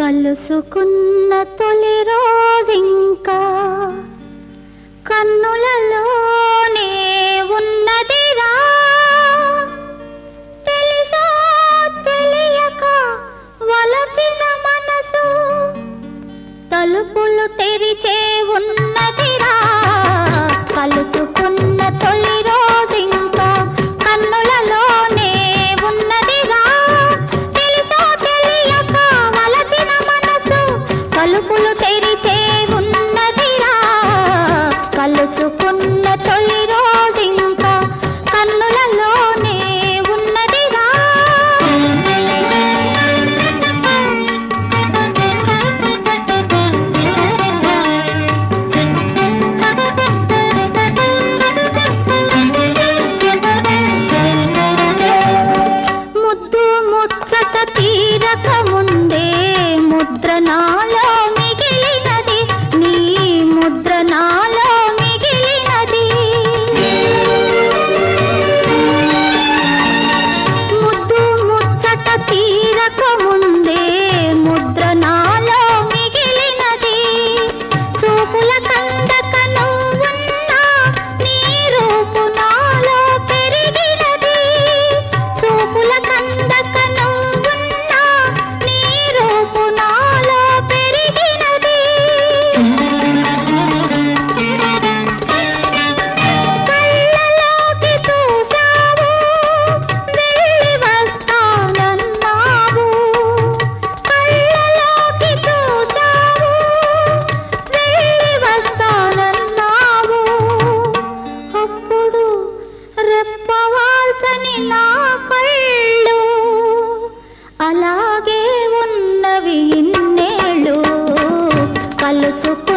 కలుసుకున్న తొలి తలుపులు తెరిచే ఉన్నదిరా కలుసుకున్న తొలి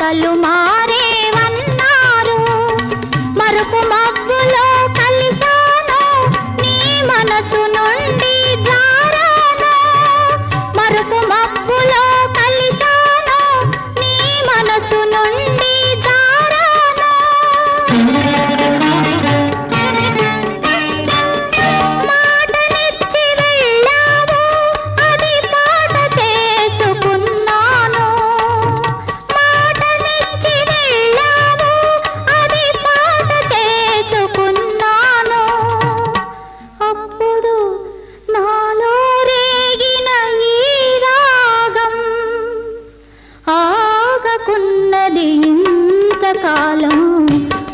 కలుమా కలుసుకున్నది ఇంతకాలం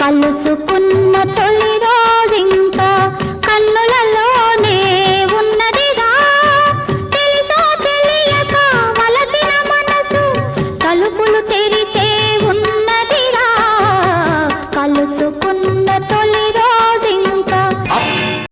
కలుసుకున్న తొలి రోజు